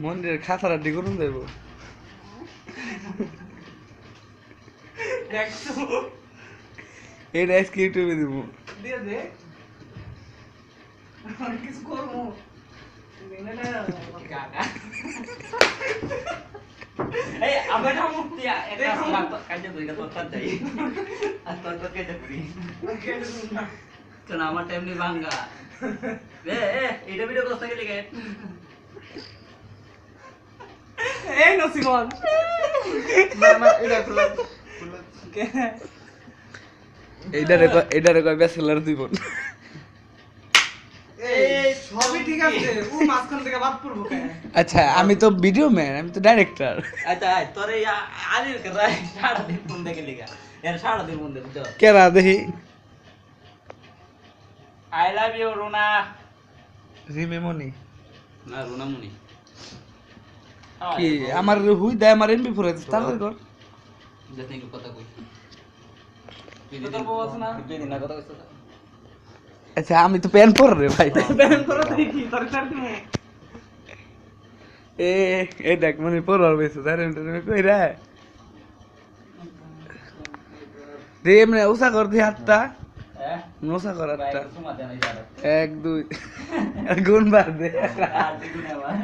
মন্দিরের খাতারা ডিগুন দেবো দেখছ? এটা আজকে ইউটিউবে দিব দিয়ে দে। কিছু করব। কাকা। এই, আবার মুক্তি, এটা কাজে করি, এটা যাই। আর তোর কেটে করি। শোন, আমার টাইম নেই ভাঙ্গা। এ, এ, এইটা ভিডিও করতে গেলে কে? এই নসিমন কে? এইটারে কয়- এইটারে কয় ব্যাচেলার জীবন সবই ঠিক আছে ও মাঝখান থেকে বাদ পড়ব আচ্ছা আমি তো ভিডিও ম্যান আমি তো ডাইরেক্টর আচ্ছা, আয়, তোর এই আ- আলির কে রায় সারাদিন ফোন দেখে লিগা। এর সারাদিন ফোন দেখে, বুঝছ? কেরা দেখি I love you, রুনা। রিমে মনি না, রুনা মুনি। কি আমার হুই দেয় আমার এমবি ফোর তাড়াতাড়ি কর একটু কথা কই। তুই বউ আছে না? তুই না কথা কইছিস? আচ্ছা আমি তো প্যান পর রে ভাই ব্যান করে দেখি তোর তার কি এ এই দেখ মনে পর আর বেশি তার কই রে দে এমনি উষা কর দি হাতটা হ্যাঁ? উষা কর হাতটা। এক দুই গুণ বাদ দে আর দেখুন আবার।